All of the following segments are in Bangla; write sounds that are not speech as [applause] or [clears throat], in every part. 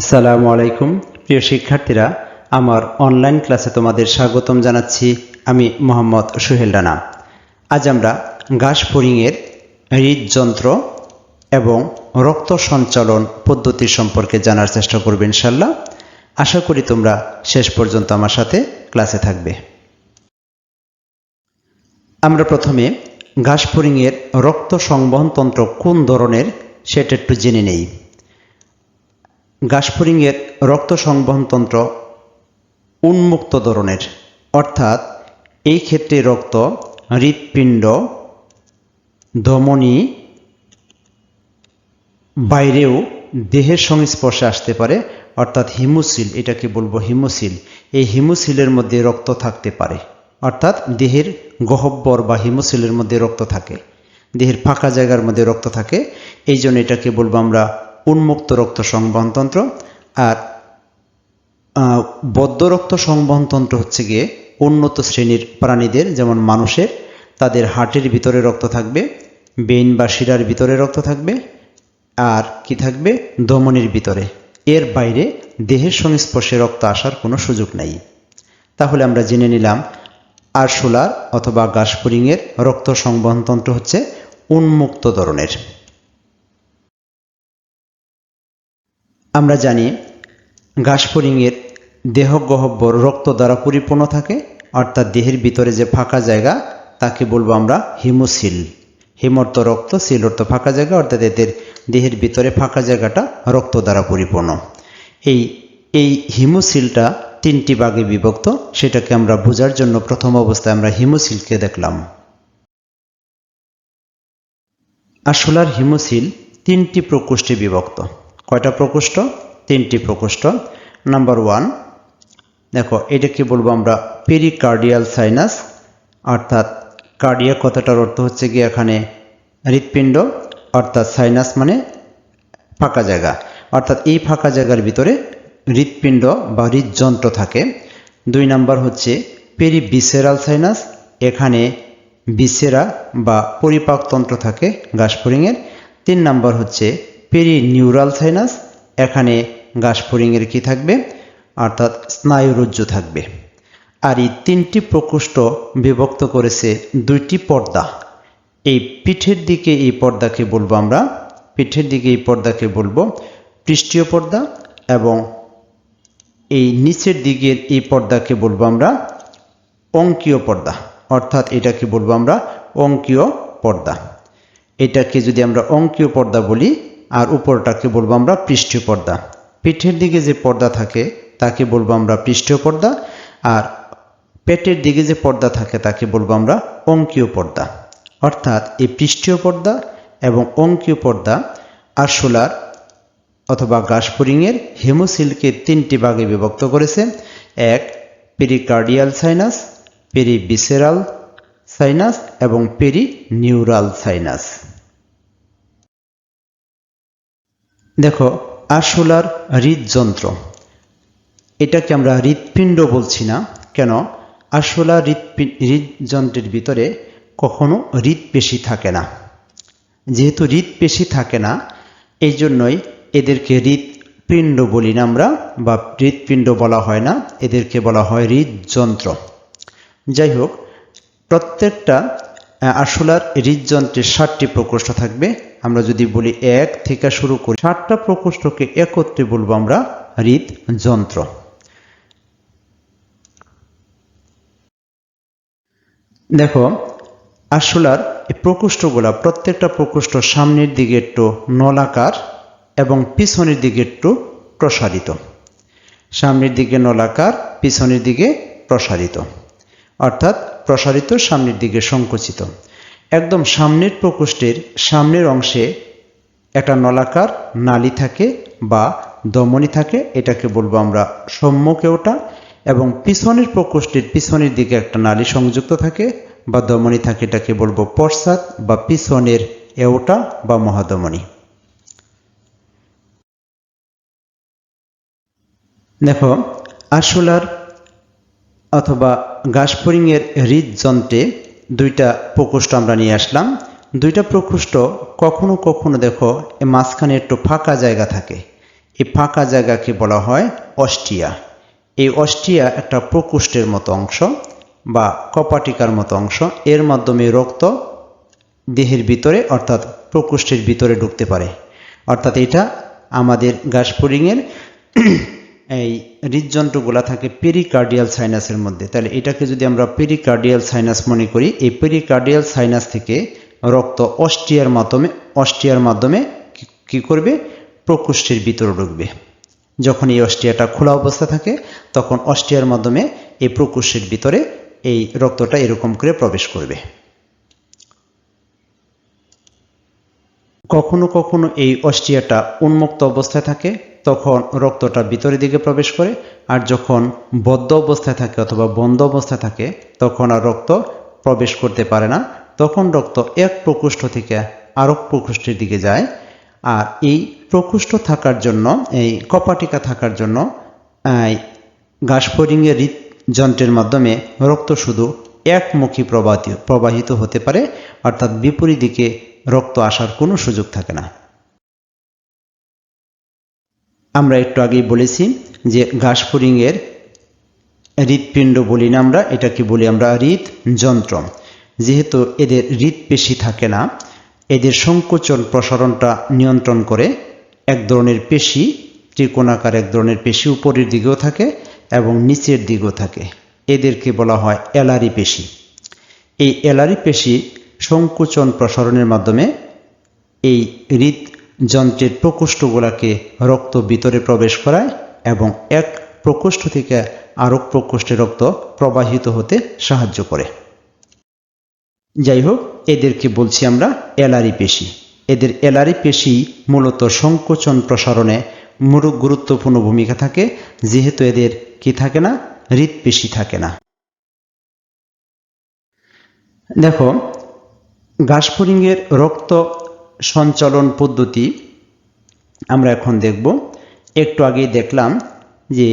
আসসালামু আলাইকুম, প্রিয় শিক্ষার্থীরা, আমার অনলাইন ক্লাসে তোমাদের স্বাগতম জানাচ্ছি আমি মোহাম্মদ সোহেল রানা। আজ আমরা ঘাস ফড়িংয়ের হৃদযন্ত্র এবং রক্ত সঞ্চালন পদ্ধতি সম্পর্কে জানার চেষ্টা করবে ইনশাল্লাহ আশা করি তোমরা শেষ পর্যন্ত আমার সাথে ক্লাসে থাকবে। আমরা প্রথমে ঘাস ফড়িংয়ের রক্ত সংবহনতন্ত্র কোন ধরনের সেটা একটু জেনে নেই। গাসফড়িংয়ের রক্ত সংবহনতন্ত্র উন্মুক্ত ধরনের, অর্থাৎ এই ক্ষেত্রে রক্ত, হৃৎপিণ্ড, ধমনী, বাইরেও দেহের সংস্পর্শে আসতে পারে, অর্থাৎ হিমোসিল, এটাকে বলব হিমোসিল। এই হিমোসিলের মধ্যে রক্ত থাকতে পারে, অর্থাৎ দেহের গহব্বর বা হিমোসিলের মধ্যে রক্ত থাকে, দেহের ফাঁকা জায়গার মধ্যে রক্ত থাকে, এই জন্য এটাকে বলব আমরা উন্মুক্ত রক্ত সংবহনতন্ত্র আর বদ্ধ রক্ত সংবহনতন্ত্র হচ্ছে গিয়ে উন্নত শ্রেণির প্রাণীদের, যেমন মানুষের, তাদের হার্টের ভিতরে রক্ত থাকবে বেইন বা শিরার ভিতরে রক্ত থাকবে, আর কি থাকবে? ধমনির ভিতরে। এর বাইরে দেহের সংস্পর্শে রক্ত আসার কোনো সুযোগ নাই। তাহলে আমরা জেনে নিলাম, আরশোলার অথবা গাসপুরিংয়ের রক্ত সংবহনতন্ত্র হচ্ছে উন্মুক্ত ধরনের। আমরা জানি ঘাসফড়িংয়ের দেহ গহব্বর রক্ত দ্বারা পরিপূর্ণ থাকে, অর্থাৎ দেহের ভিতরে যে ফাঁকা জায়গা, তাকে বলব আমরা হিমোসিল। হিমর্ত রক্ত, সিল অর্থ ফাঁকা জায়গা, অর্থাৎ এদের দেহের ভিতরে ফাঁকা জায়গাটা রক্ত দ্বারা পরিপূর্ণ। এই এই হিমোসিলটা তিনটি ভাগে বিভক্ত, সেটাকে আমরা বোঝার জন্য প্রথম অবস্থায় আমরা হিমোসিলকে দেখলাম। আসলার হিমোসিল তিনটি প্রকোষ্ঠে বিভক্ত। কয়টা প্রকোষ্ঠ? তিনটি প্রকোষ্ঠ। নাম্বার ওয়ান দেখো এটাকে বলব আমরা? পেরিকার্ডিয়াল সাইনাস অর্থাৎ কার্ডিয়া কথাটার অর্থ হচ্ছে কি এখানে হৃৎপিণ্ড, অর্থাৎ সাইনাস মানে ফাঁকা জায়গা। অর্থাৎ এই ফাঁকা জায়গার ভিতরে হৃৎপিণ্ড বা হৃদযন্ত্র থাকে। দুই নাম্বার হচ্ছে পেরিবিসেরাল সাইনাস এখানে বিসেরা বা পরিপাকতন্ত্র থাকে গাসফড়িংয়ের তিন নাম্বার হচ্ছে পেরি নিউরাল সাইনাস, এখানে গাসফড়িংয়ের কি থাকবে? অর্থাৎ স্নায়ুরজ্জু থাকবে। আর এই তিনটি প্রকোষ্ঠ বিভক্ত করেছে দুইটি পর্দা। এই পিঠের দিকে এই পর্দাকে বলব আমরা। পিঠের দিকে এই পর্দাকে বলব পৃষ্ঠীয় পর্দা এবং এই নিচের দিকের এই পর্দাকে বলব আমরা অঙ্কীয় পর্দা। অর্থাৎ এটাকে বলব আমরা অঙ্কীয় পর্দা। এটাকে যদি আমরা অঙ্কীয় পর্দা বলি আর উপরটাকে বলব আমরা? পৃষ্ঠীয় পর্দা। পিঠের দিকে যে পর্দা থাকে, তাকে বলব আমরা পৃষ্ঠীয় পর্দা। আর পেটের দিকে যে পর্দা থাকে, তাকে বলব আমরা অঙ্কীয় পর্দা। অর্থাৎ এই পৃষ্ঠীয় পর্দা এবং অঙ্কীয় পর্দা আরশোলার অথবা গাসফড়িংয়ের হেমোসিলকে তিনটি ভাগে বিভক্ত করেছে। এক পেরিকার্ডিয়াল সাইনাস পেরিবিসেরাল সাইনাস এবং পেরি নিউরাল সাইনাস দেখো আরশোলার হৃদযন্ত্র। এটাকে আমরা হৃৎপিণ্ড বলছি না। কেন? আরশোলা হৃৎপি- হৃদযন্ত্রের ভিতরে কখনো হৃৎপেশি থাকে না। যেহেতু হৃৎপেশি থাকে না এই জন্যই এদেরকে হৃৎপিণ্ড বলি না আমরা, বা হৃৎপিণ্ড বলা হয় না। এদেরকে বলা হয় হৃদযন্ত্র। যাই হোক, প্রত্যেকটা আরশোলার হৃদযন্ত্রের ষাটটি প্রকোষ্ঠ থাকবে। আমরা যদি বলি এক থেকে শুরু করি ষাটটা প্রকোষ্ঠকে একত্রে বলব আমরা হৃদযন্ত্র। দেখো, আরশোলার এই প্রকোষ্ঠগুলা প্রত্যেকটা প্রকোষ্ঠ সামনের দিকে একটু নলাকার এবং পিছনের দিকে একটু প্রসারিত। সামনের দিকে নলাকার, পিছনের দিকে প্রসারিত। অর্থাৎ প্রসারিত সামনের দিকে সংকুচিত। একদম সামনের প্রকোষ্ঠের সামনের অংশে একটা নলাকার নালি থাকে বা দমনী থাকে, এটাকে বলব আমরা সম্মুখে ওটা, এবং পিছনের প্রকোষ্ঠের পিছনের দিকে একটা নালী সংযুক্ত থাকে বা দমনী থাকে, এটাকে বলব পশ্চাৎ বা পিছনের এওটা বা মহাদমনী। দেখো, আরশোলার অথবা গাসফড়িংয়ের হৃদযন্ত্রে দুইটা প্রকোষ্ঠ আমরা নিয়ে আসলাম। দুইটা প্রকোষ্ঠ কখনো কখনো দেখো মাঝখানে একটু ফাঁকা জায়গা থাকে। এই ফাঁকা জায়গাকে বলা হয় অস্টিয়া এই অস্টিয়া একটা প্রকোষ্ঠের মতো অংশ বা কপাটিকার মতো অংশ। এর মাধ্যমে রক্ত দেহের ভিতরে, অর্থাৎ প্রকোষ্ঠের ভিতরে ঢুকতে পারে। অর্থাৎ এটা আমাদের গাসপুরিংয়ের এই হৃদযন্ত্রগুলা থাকে পেরিকার্ডিয়াল সাইনাসের মধ্যে। তাহলে এটাকে যদি আমরা পেরিকার্ডিয়াল সাইনাস মনে করি, এই পেরিকার্ডিয়াল সাইনাস থেকে রক্ত অস্টিয়ার মাধ্যমে অস্টিয়ার মাধ্যমে কি- করবে? প্রকোষ্ঠের ভিতরে ঢুকবে। যখন এই অস্টিয়াটা খোলা অবস্থা থাকে, তখন অস্টিয়ার মাধ্যমে এই প্রকোষ্ঠের ভিতরে এই রক্তটা এরকম করে প্রবেশ করবে। কখনো কখনো এই অস্টিয়াটা উন্মুক্ত অবস্থায় থাকে তখন রক্তটা ভিতরের দিকে প্রবেশ করে, আর যখন বদ্ধ অবস্থায় থাকে অথবা বন্ধ অবস্থায় থাকে, তখন আর রক্ত প্রবেশ করতে পারে না। তখন রক্ত এক প্রকোষ্ঠ থেকে আরেক প্রকোষ্ঠের দিকে যায়। আর এই প্রকোষ্ঠ থাকার জন্য, এই কপাটিকা থাকার জন্য গাসফরিংয়ের হৃদ যন্ত্রের মাধ্যমে রক্ত শুধু একমুখী প্রবাহিত প্রবাহিত হতে পারে, অর্থাৎ বিপরীত দিকে রক্ত আসার কোনো সুযোগ থাকে না। আমরা একটু আগেই বলেছি যে ঘাসফড়িংয়ের হৃৎপিণ্ড বলি না আমরা এটাকে বলি আমরা? হৃদ যন্ত্র যেহেতু এদের হৃৎপেশি থাকে না, এদের সংকোচন প্রসারণটা নিয়ন্ত্রণ করে এক ধরনের পেশি, ত্রিকোণাকার এক ধরনের পেশি উপরের দিকেও থাকে এবং নিচের দিকেও থাকে। এদেরকে বলা হয় এলারি পেশি। এই এলারি পেশি সংকোচন প্রসারণের মাধ্যমে এই হৃদ যন্ত্রের প্রকোষ্ঠগুলোকে রক্ত ভিতরে প্রবেশ করায় এবং এক প্রকোষ্ঠ থেকে আরেক প্রকোষ্ঠে রক্ত প্রবাহিত হতে সাহায্য করে। যাই হোক এদেরকে বলছি আমরা এলারি পেশি। এদের এলারি পেশি মূলত সংকোচন প্রসারণে মুরু গুরুত্বপূর্ণ ভূমিকা থাকে, যেহেতু এদের কি থাকে না? হৃৎপেশি থাকে না। দেখো ঘাসফড়িংয়ের রক্ত সঞ্চালন পদ্ধতি আমরা এখন দেখব। একটু আগেই দেখলাম যে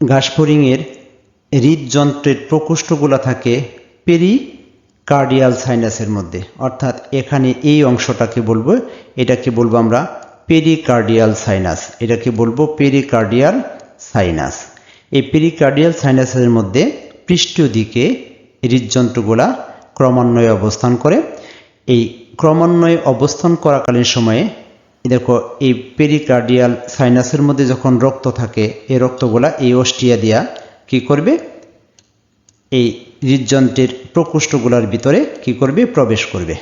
ঘাসফড়িংয়ের হৃদযন্ত্রের প্রকোষ্ঠগুলো থাকে পেরি কার্ডিয়াল সাইনাসের মধ্যে। অর্থাৎ এখানে এই অংশটাকে বলব, এটাকে বলব আমরা পেরিকার্ডিয়াল সাইনাস এটাকে বলব পেরিকার্ডিয়াল সাইনাস এই পেরিকার্ডিয়াল সাইনাসের মধ্যে পৃষ্ঠীয় দিকে হৃদযন্ত্রগুলা ক্রমান্বয়ে অবস্থান করে। এই ক্রমান্বয়ে অবস্থান করাকালীন সময়ে দেখো, এই পেরিকার্ডিয়াল সাইনাসের মধ্যে যখন রক্ত থাকে, এই রক্তগুলা, এই অস্টিয়া দিয়া কি করবে? এই হৃদযন্ত্রের প্রকোষ্ঠগুলার ভিতরে কি করবে? প্রবেশ করবে।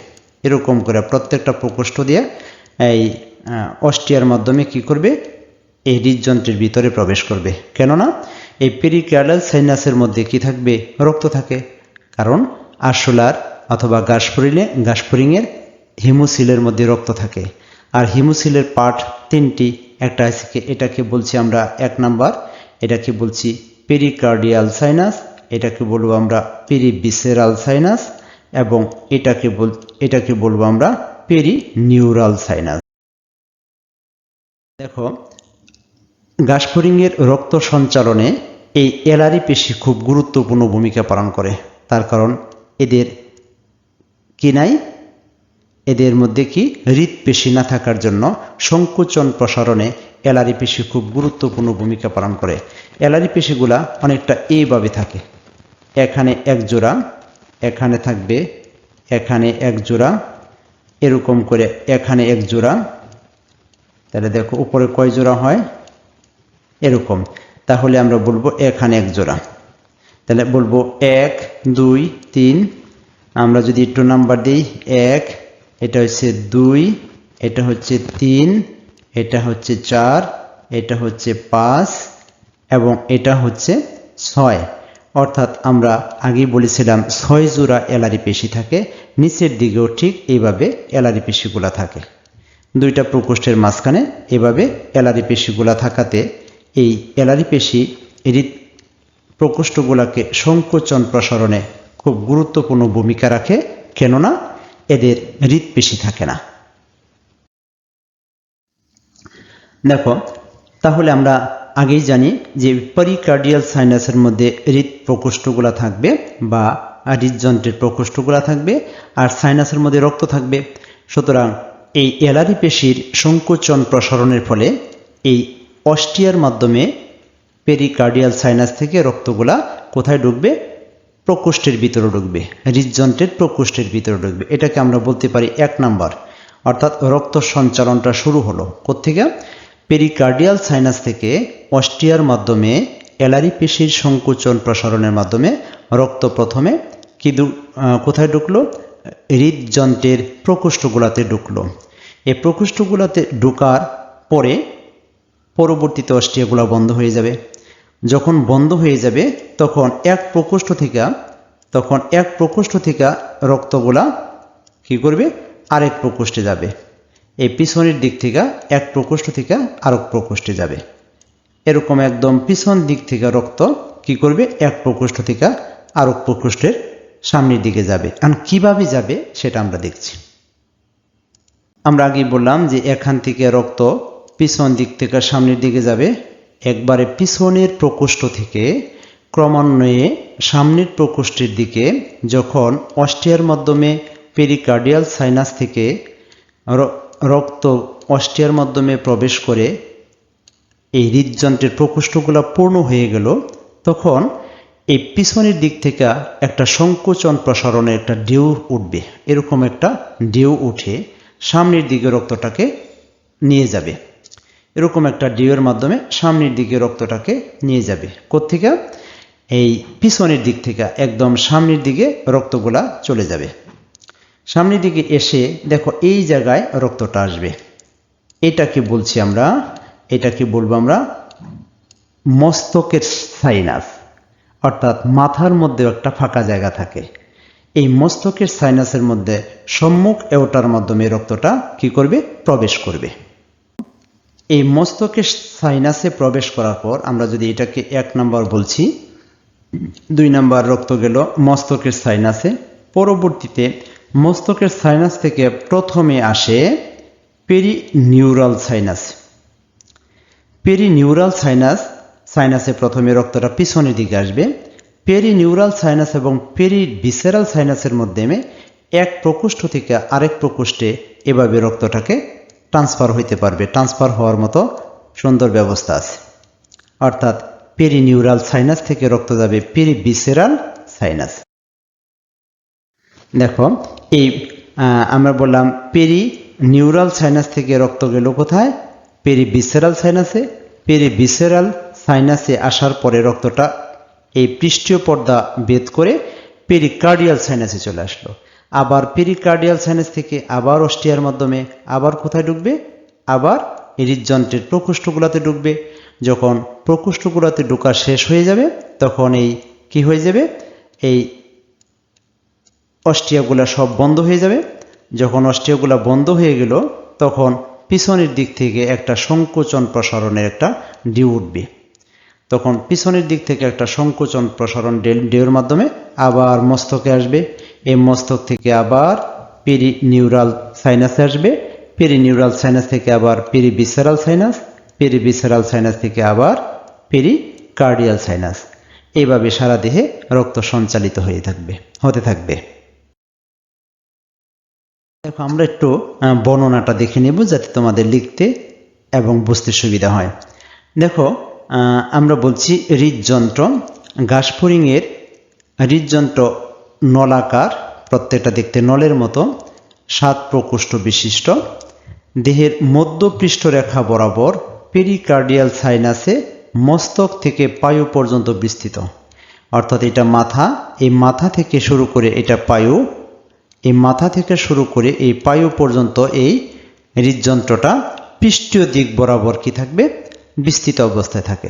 এরকম করে প্রত্যেকটা প্রকোষ্ঠ দিয়া এই অস্টিয়ার মাধ্যমে কি করবে? এই হৃদযন্ত্রের ভিতরে প্রবেশ করবে। কেননা, এই পেরিকার্ডাল সাইনাসের মধ্যে কি থাকবে? রক্ত থাকে। কারণ, আরশোলার অথবা গাসফরিলে গাসফরিংয়ের হিমোসিলের মধ্যে রক্ত থাকে। আর হিমোসিলের পার্ট তিনটি, একটা এটাকে বলছি আমরা এক নাম্বার, এটাকে বলছি পেরিকার্ডিয়াল সাইনাস এটাকে বলব আমরা পেরিভিসেরাল সাইনাস এবং এটাকে বল, এটাকে বলব আমরা পেরি নিউরাল সাইনাস দেখো গাসফরিংয়ের রক্ত সঞ্চালনে এই এলারি পেশি খুব গুরুত্বপূর্ণ ভূমিকা পালন করে। তার কারণ এদের কি নাই? এদের মধ্যে কি হৃৎপেশি না থাকার জন্য সংকোচন প্রসারণে এলারি পেশি খুব গুরুত্বপূর্ণ ভূমিকা পালন করে। এলারি পেশিগুলা অনেকটা এইভাবে থাকে। এখানে এক জোড়া, এখানে থাকবে, এখানে এক জোড়া, এরকম করে এখানে এক জোড়া। তাহলে দেখো উপরে কয় জোড়া হয়? এরকম। তাহলে আমরা বলব এখানে এক জোড়া। তাহলে বলব এক, দুই, তিন। আমরা যদি একটু নাম্বার দিই, এক এটা হচ্ছে দুই, এটা হচ্ছে তিন, এটা হচ্ছে চার, এটা হচ্ছে পাঁচ এবং এটা হচ্ছে ছয়। অর্থাৎ আমরা আগেই বলেছিলাম ছয় জোড়া এলারি পেশি থাকে, নিচের দিকেও ঠিক এইভাবে এলারি পেশিগুলা থাকে। দুইটা প্রকোষ্ঠের মাঝখানে এভাবে এলারি পেশিগুলা থাকাতে এই এলারি পেশি হৃদ প্রকোষ্ঠগুলাকে সংকোচন প্রসারণে খুব গুরুত্বপূর্ণ ভূমিকা রাখে। কেননা এদের হৃদপেশি থাকে না। দেখো, তাহলে আমরা আগেই জানি যে পেরিকার্ডিয়াল সাইনাসের মধ্যে হৃদ প্রকোষ্ঠগুলা থাকবে বা হৃদযন্ত্রের প্রকোষ্ঠগুলা থাকবে আর সাইনাসের মধ্যে রক্ত থাকবে। সুতরাং এই এলারি পেশির সংকোচন প্রসারণের ফলে এই অস্টিয়ার মাধ্যমে পেরিকার্ডিয়াল সাইনাস থেকে রক্তগুলা কোথায় ঢুকবে? প্রকোষ্ঠের ভিতরে ঢুকবে, হৃদযন্ত্রের প্রকোষ্ঠের ভিতরে ঢুকবে। এটাকে আমরা বলতে পারি এক নাম্বার। অর্থাৎ রক্ত সঞ্চালনটা শুরু হলো কোত্থেকে? পেরিকার্ডিয়াল সাইনাস থেকে অস্টিয়ার মাধ্যমে, এলারি পেশির সংকোচন প্রসারণের মাধ্যমে রক্ত প্রথমে কি কোথায় ঢুকলো? হৃদযন্ত্রের প্রকোষ্ঠগুলাতে ঢুকলো। এই প্রকোষ্ঠগুলাতে ঢোকার পরে পরবর্তীতে অস্ট্রিয়াগুলো বন্ধ হয়ে যাবে। যখন বন্ধ হয়ে যাবে, তখন এক প্রকোষ্ঠ থেকে, তখন এক প্রকোষ্ঠ থেকে রক্তগুলা কি করবে? আরেক প্রকোষ্ঠে যাবে। এই পিছনের দিক থেকে, এক প্রকোষ্ঠ থেকে আরেক প্রকোষ্ঠে যাবে। এরকম একদম পিছন দিক থেকে রক্ত কি করবে? এক প্রকোষ্ঠ থেকে আরেক প্রকোষ্ঠের সামনের দিকে যাবে। আর কীভাবে যাবে সেটা আমরা দেখছি। আমরা আগেই বললাম যে এখান থেকে রক্ত পিছন দিক থেকে সামনের দিকে যাবে। একবারে পিছনের প্রকোষ্ঠ থেকে ক্রমান্বয়ে সামনের প্রকোষ্ঠের দিকে যখন অস্টিয়ার মাধ্যমে পেরিকার্ডিয়াল সাইনাস থেকে রক্ত অস্টিয়ার মাধ্যমে প্রবেশ করে এই হৃদযন্ত্রের প্রকোষ্ঠগুলো পূর্ণ হয়ে গেল, তখন এই পিছনের দিক থেকে একটা সংকোচন প্রসারণের একটা ঢেউ উঠবে। এরকম একটা ঢেউ উঠে সামনের দিকে রক্তটাকে নিয়ে যাবে। এরকম একটা ঢেউয়ের মাধ্যমে সামনের দিকে রক্তটাকে নিয়ে যাবে। কোত্থেকে? এই পিছনের দিক থেকে, একদম সামনের দিকে রক্তগুলা চলে যাবে। সামনের দিকে এসে দেখো, এই জায়গায় রক্তটা আসবে। এটাকে বলছি আমরা, এটাকে বলব আমরা মস্তকের সাইনাস, অর্থাৎ মাথার মধ্যে একটা ফাঁকা জায়গা থাকে। এই মস্তকের সাইনাসের মধ্যে সম্মুখ এওটার মাধ্যমে রক্তটা কি করবে? প্রবেশ করবে। এই মস্তকের সাইনাসে প্রবেশ করার পর আমরা যদি এটাকে এক নম্বর বলছি, দুই নাম্বার রক্ত গেল মস্তকের সাইনাসে পরবর্তীতে মস্তকের সাইনাস থেকে প্রথমে আসে perineural sinus perineural sinus সাইনাসে প্রথমে রক্তটা পিছনের দিকে আসবে। পেরি নিউরাল সাইনাস এবং পেরি ভিসেরাল সাইনাসের মাধ্যমে এক প্রকোষ্ঠ থেকে আরেক প্রকোষ্ঠে এভাবে রক্তটাকে ট্রান্সফার হইতে পারবে। ট্রান্সফার হওয়ার মতো সুন্দর ব্যবস্থা আছে। অর্থাৎ পেরি নিউরাল সাইনাস থেকে রক্ত যাবে পেরি ভিসেরাল সাইনাস দেখো, এই আমরা বললাম পেরি নিউরাল সাইনাস থেকে রক্ত গেল কোথায়? পেরি ভিসেরাল সাইনাসে পেরি ভিসেরাল সাইনাসে আসার পরে রক্তটা এই পৃষ্ঠীয় পর্দা ভেদ করে পেরিকার্ডিয়াল সাইনাসে চলে আসলো। আবার পেরিকার্ডিয়াল সাইনাস থেকে আবার অস্টিয়ার মাধ্যমে আবার কোথায় ঢুকবে? আবার হৃদযন্ত্রের প্রকোষ্ঠগুলোতে ঢুকবে। যখন প্রকোষ্ঠগুলোতে ঢোকা শেষ হয়ে যাবে, তখন এই কি হয়ে যাবে? এই অস্ট্রিয়াগুলা সব বন্ধ হয়ে যাবে। যখন অস্ট্রিয়াগুলা বন্ধ হয়ে গেল, তখন পিছনের দিক থেকে একটা সংকোচন প্রসারণের একটা ডিউ উঠবে। তখন পিছনের দিক থেকে একটা সংকোচন প্রসারণ ডেউর মাধ্যমে আবার মস্তকে আসবে। এই মস্তক থেকে আবার পেরি নিউরাল সাইনাসে আসবে, পেরি নিউরাল সাইনাস থেকে আবার perivisceral sinus, perivisceral sinus থেকে আবার পেরি কার্ডিয়াল সাইনাস। এইভাবে সারা দেহে রক্ত সঞ্চালিত হয়ে থাকবে, হতে থাকবে। দেখো, আমরা একটু বর্ণনাটা দেখে নেব যাতে তোমাদের লিখতে এবং বুঝতে সুবিধা হয়। দেখো আমরা বলছি হৃদযন্ত্র ঘাসফড়িংয়ের হৃদযন্ত্র নলাকার, প্রত্যেকটা দেখতে নলের মতো, সাত প্রকোষ্ঠ বিশিষ্ট, দেহের মধ্যপৃষ্ঠ রেখা বরাবর পেরিকার্ডিয়াল সাইনাসে মস্তক থেকে পায়ু পর্যন্ত বিস্তৃত। অর্থাৎ এটা মাথা, এই মাথা থেকে শুরু করে এটা পায়ু, এই মাথা থেকে শুরু করে এই পায়ু পর্যন্ত এই হৃদযন্ত্রটা পৃষ্ঠীয় দিক বরাবর কি থাকবে? বিস্তৃত অবস্থায় থাকে।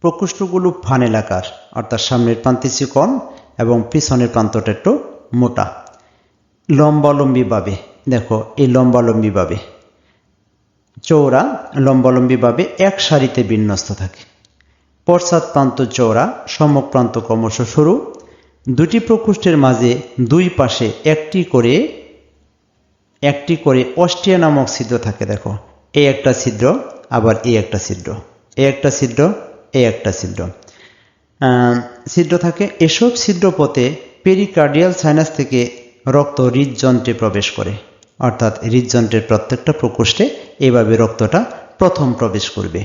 প্রকোষ্ঠগুলো ফানেলাকার অর্থাৎ সামনের প্রান্তে চিকন এবং পিছনের প্রান্তটা একটু মোটা। লম্বালম্বিভাবে, দেখো এই লম্বালম্বিভাবে। চৌড়া লম্বালম্বিভাবে এক সারিতে বিন্যস্ত থাকে। পশ্চাৎ প্রান্ত চৌড়া সম্মুখ প্রান্ত ক্রমশ সরু। দুটি প্রকোষ্ঠের মাঝে দুই পাশে একটি করে একটি করে অস্ট্রিয়া নামক ছিদ্র থাকে, দেখো। এই একটা ছিদ্র, আবার এই একটা ছিদ্র। এই একটা ছিদ্র এই একটা ছিদ্র। ছিদ্র থাকে এসব ছিদ্র পথে পেরিকার্ডিয়াল সাইনাস থেকে রক্ত হৃদযন্ত্রে প্রবেশ করে। অর্থাৎ হৃদযন্ত্রের প্রত্যেকটা প্রকোষ্ঠে এভাবে রক্তটা প্রথম প্রবেশ করবে।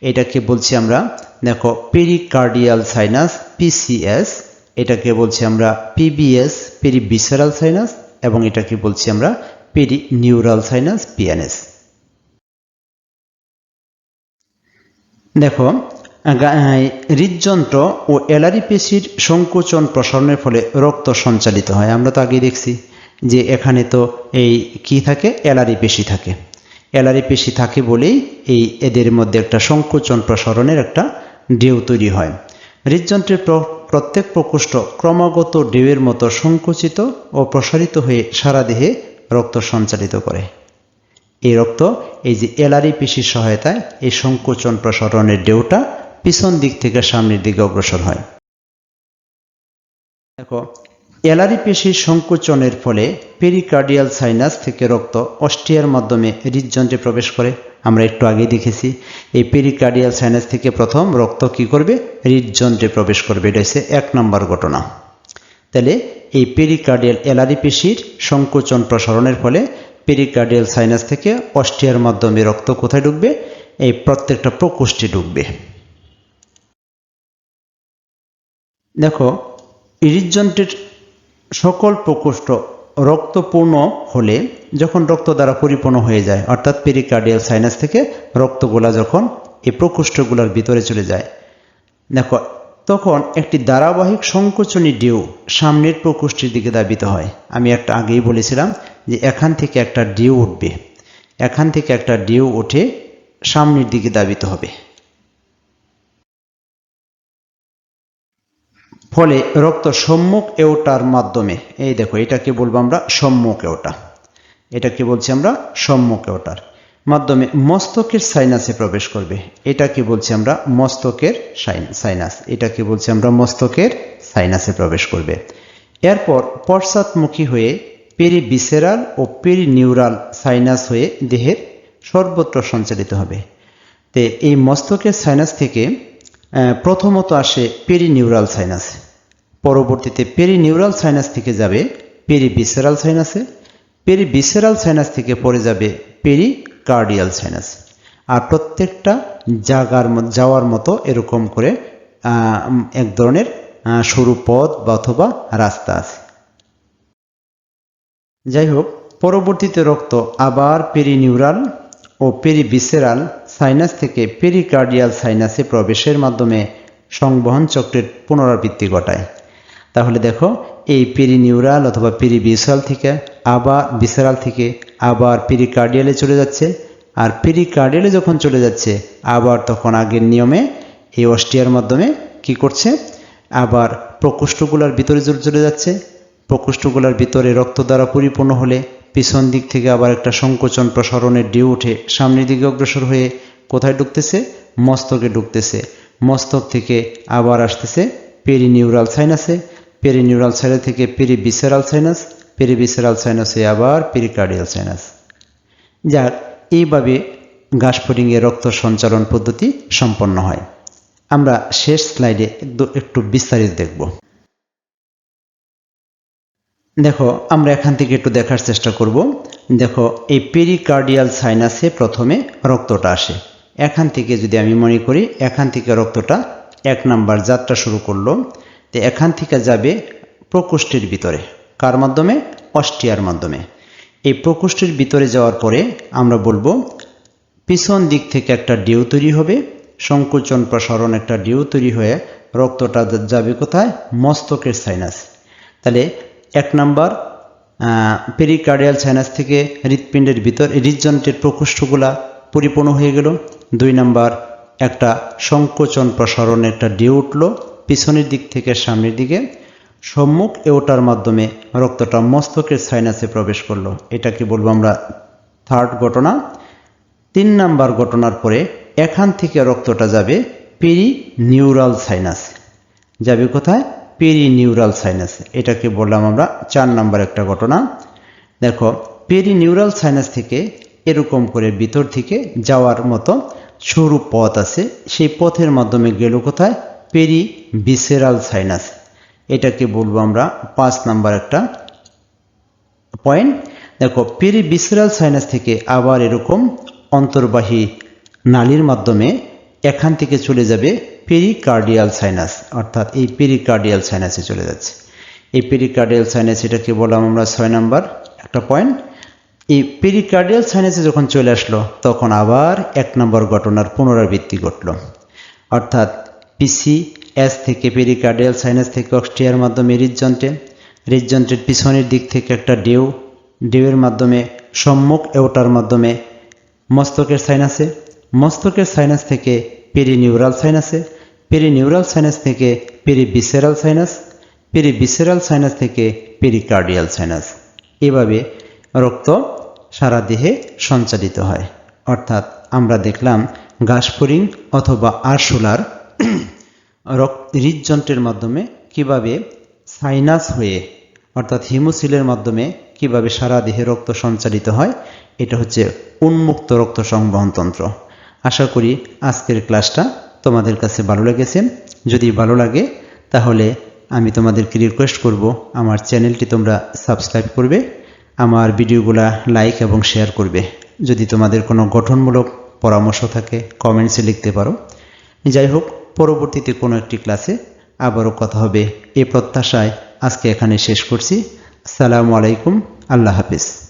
এটাকে বলছি আমরা, দেখো পেরিকার্ডিয়াল সাইনাস পিসিএস এটাকে বলছি আমরা পিবিএস পেরিবিসারাল সাইনাস এবং এটাকে বলছি আমরা পেরি নিউরাল সাইনাস পিএনএস দেখো হৃদযন্ত্র ও এলারি পেশির সংকোচন প্রসারণের ফলে রক্ত সঞ্চালিত হয়। আমরা তো আগে দেখছি যে এখানে তো এই কি থাকে? এলারি পেশি থাকে। এলারি পেশি থাকে বলেই এই এদের মধ্যে একটা সংকোচন প্রসারণের একটা ঢেউ তৈরি হয়। হৃদযন্ত্রের প্রত্যেক প্রকোষ্ঠ ক্রমাগত ঢেউয়ের মতো সংকুচিত ও প্রসারিত হয়ে সারা দেহে রক্ত সঞ্চালিত করে। এই রক্ত, এই যে এলারি পেশির সহায়তায় এই সংকোচন প্রসারণের ঢেউটা পিছন দিক থেকে সামনের দিকে অগ্রসর হয়। দেখো, এলারি পেশির সংকোচনের ফলে পেরিকার্ডিয়াল সাইনাস থেকে রক্ত অস্ট্রিয়ার মাধ্যমে হৃদযন্ত্রে প্রবেশ করে। আমরা একটু আগে দেখেছি, এই পেরিকার্ডিয়াল সাইনাস থেকে প্রথম রক্ত কি করবে? হৃদযন্ত্রে প্রবেশ করবে। এটা হচ্ছে এক নম্বর ঘটনা। তাহলে এই পেরিকার্ডিয়াল এলারি পেশির সংকোচন প্রসারণের ফলে পেরিকার্ডিয়াল সাইনাস থেকে অস্ট্রিয়ার মাধ্যমে রক্ত কোথায় ঢুকবে? এই প্রত্যেকটা প্রকোষ্ঠে ঢুকবে। দেখো হৃদযন্ত্রের সকল প্রকোষ্ঠ রক্তপূর্ণ হলে যখন রক্ত দ্বারা পরিপূর্ণ হয়ে যায়, অর্থাৎ পেরিকার্ডিয়াল সাইনাস থেকে রক্তগুলা যখন এই প্রকোষ্ঠগুলোর ভিতরে চলে যায়, দেখো, তখন একটি ধারাবাহিক সংকোচনী ঢেউ সামনের প্রকোষ্ঠের দিকে দাবিত হয়। আমি একটা আগেই বলেছিলাম যে এখান থেকে একটা ঢেউ উঠবে। এখান থেকে একটা ঢেউ উঠে সামনের দিকে দাবিত হবে। ফলে রক্ত সম্মুখ এওটার মাধ্যমে, এই দেখো এটাকে বলব আমরা? সম্মুখ এওটা। এটাকে বলছি আমরা? সম্মুখ এওটার মাধ্যমে মস্তকের সাইনাসে প্রবেশ করবে। এটাকে বলছি আমরা? মস্তকের সাইন- সাইনাস এটাকে বলছি আমরা? মস্তকের সাইনাসে প্রবেশ করবে। এরপর পশ্চাৎমুখী হয়ে পেরিবিসেরাল ও পেরিনিউরাল সাইনাস হয়ে দেহের সর্বত্র সঞ্চালিত হবে। তে এই মস্তকের সাইনাস থেকে প্রথমত আসে পেরিনিউরাল সাইনাস। পরবর্তীতে পেরিনিউরাল সাইনাস থেকে যাবে পেরিবিসেরাল সাইনাসে। পেরিবিসেরাল সাইনাস থেকে পরে যাবে পেরিকার্ডিয়াল সাইনাস। আর প্রত্যেকটা জাগার যাওয়ার মতো এরকম করে এক ধরনের সরু পথ বা অথবা রাস্তা আছে। যাই হোক, পরবর্তীতে রক্ত আবার পেরিনিউরাল ও পেরিভিসেরাল সাইনাস থেকে পেরিকার্ডিয়াল সাইনাসে প্রবেশের মাধ্যমে সংবহন চক্রের পুনরাবৃত্তি ঘটায়। তাহলে দেখো, এই পেরিনিউরাল অথবা পেরিভিসাল থেকে আবার ভিসেরাল থেকে আবার পেরিকার্ডিয়ালে চলে যাচ্ছে আর পেরিকার্ডিয়ালে যখন চলে যাচ্ছে, আবার তখন আগের নিয়মে এই অস্ট্রিয়ার মাধ্যমে কি করছে? আবার প্রকোষ্ঠগুলার ভিতরে চলে যাচ্ছে। প্রকোষ্ঠগুলার ভিতরে রক্ত দ্বারা পরিপূর্ণ হলে পিছন দিক থেকে আবার একটা সংকোচন প্রসারণের ঢেউ উঠে সামনের দিকে অগ্রসর হয়ে কোথায় ঢুকতেছে? মস্তকে ঢুকতেছে। মস্তক থেকে আবার আসতেছে পেরিনিউরাল সাইনাসে। পেরিনিউরাল সাইনাস থেকে পেরিবিসেরাল সাইনাস। পেরিবিসেরাল সাইনাস আবার পেরিকার্ডিয়াল সাইনাস। যাক, এইভাবে ঘাসফড়িংয়ের রক্ত সঞ্চালন পদ্ধতি সম্পন্ন হয়। আমরা শেষ স্লাইডে একটু বিস্তারিত দেখব। দেখো, আমরা এখান থেকে একটু দেখার চেষ্টা করব। দেখো, এই পেরিকার্ডিয়াল সাইনাসে প্রথমে রক্তটা আসে। এখান থেকে যদি আমি মনে করি, এখান থেকে রক্তটা এক নাম্বার যাত্রা শুরু করল। তো এখান থেকে যাবে প্রকোষ্ঠের ভিতরে। কার মাধ্যমে? অস্ট্রিয়ার মাধ্যমে। এই প্রকোষ্ঠের ভিতরে যাওয়ার পরে আমরা বলব, পিছন দিক থেকে একটা ডিউ তৈরি হবে, সংকোচন প্রসারণ একটা ডিউ তৈরি হয়ে রক্তটা যাবে কোথায়? মস্তকের সাইনাস তাহলে এক নাম্বার পেরিকার্ডিয়াল সাইনাস থেকে হৃৎপিণ্ডের ভিতর হৃদযন্ত্রের প্রকোষ্ঠগুলা পরিপূর্ণ হয়ে গেল। দুই নাম্বার, একটা সংকোচন প্রসারণ একটা ডিউ উঠল পিছনের দিক থেকে সামনের দিকে। সম্মুখ এওটার মাধ্যমে রক্তটা মস্তকের সাইনাসে প্রবেশ করল। এটাকে বলব আমরা? থার্ড ঘটনা। তিন নাম্বার ঘটনার পরে এখান থেকে রক্তটা যাবে পেরি নিউরাল সাইনাস যাবে কোথায়? পেরি নিউরাল সাইনাস এটাকে বললাম আমরা চার নাম্বার একটা ঘটনা। দেখো পেরি নিউরাল সাইনাস থেকে এরকম করে ভিতর থেকে যাওয়ার মতো সরু পথ আছে, সেই পথের মাধ্যমে গেল কোথায়? পেরি ভিসেরাল সাইনাস এটাকে বলব আমরা পাঁচ নাম্বার একটা পয়েন্ট দেখো পেরিভিসরাল সাইনাস থেকে আবার এরকম অন্তর্বাহী নালীর মাধ্যমে এখান থেকে চলে যাবে পেরিকার্ডিয়াল সাইনাস অর্থাৎ এই পেরিকার্ডিয়াল সাইনাসে চলে যাচ্ছে। এই পেরিকার্ডিয়াল সাইনাস এটাকে বললাম আমরা ছয় নাম্বার একটা পয়েন্ট এই পেরিকার্ডিয়াল সাইনাসে যখন চলে আসলো, তখন আবার এক নম্বর ঘটনার পুনরাবৃত্তি ঘটলো। অর্থাৎ পিসি এস থেকে পেরিকার্ডিয়াল সাইনাস থেকে অক্সটিয়ার মাধ্যমে হৃদযন্ত্রে, হৃদযন্ত্রের পিছনের দিক থেকে একটা ডেউ ডেউয়ের মাধ্যমে, সম্মুখ এওটার মাধ্যমে মস্তকের সাইনাসে মস্তকের সাইনাস থেকে পেরিনিউরাল সাইনাসে পেরিনিউরাল সাইনাস থেকে পেরিভিসেরাল সাইনাস পেরিভিসেরাল সাইনাস থেকে পেরিকার্ডিয়াল সাইনাস এভাবে রক্ত সারা দেহে সঞ্চালিত হয়। অর্থাৎ আমরা দেখলাম গাসফরিং অথবা আরশোলার [clears throat] রক্ত হৃদযন্ত্রের মাধ্যমে কীভাবে সাইনাস হয়ে, অর্থাৎ হিমোসিলের মাধ্যমে কীভাবে সারা দেহে রক্ত সঞ্চালিত হয়, এটা হচ্ছে উন্মুক্ত রক্ত সংবহন তন্ত্র। আশা করি আজকের ক্লাসটা তোমাদের কাছে ভালো লেগেছে? যদি ভালো লাগে, তাহলে আমি তোমাদেরকে রিকোয়েস্ট করব, আমার চ্যানেলটি তোমরা সাবস্ক্রাইব করবে, আমার ভিডিওগুলা লাইক এবং শেয়ার করবে। যদি তোমাদের কোনো গঠনমূলক পরামর্শ থাকে কমেন্টসে লিখতে পারো। যাই হোক, পরবর্তীতে কোনো একটি ক্লাসে আবারও কথা হবে। এ প্রত্যাশায় আজকে এখানে শেষ করছি। আসসালামু আলাইকুম, আল্লাহ হাফিজ।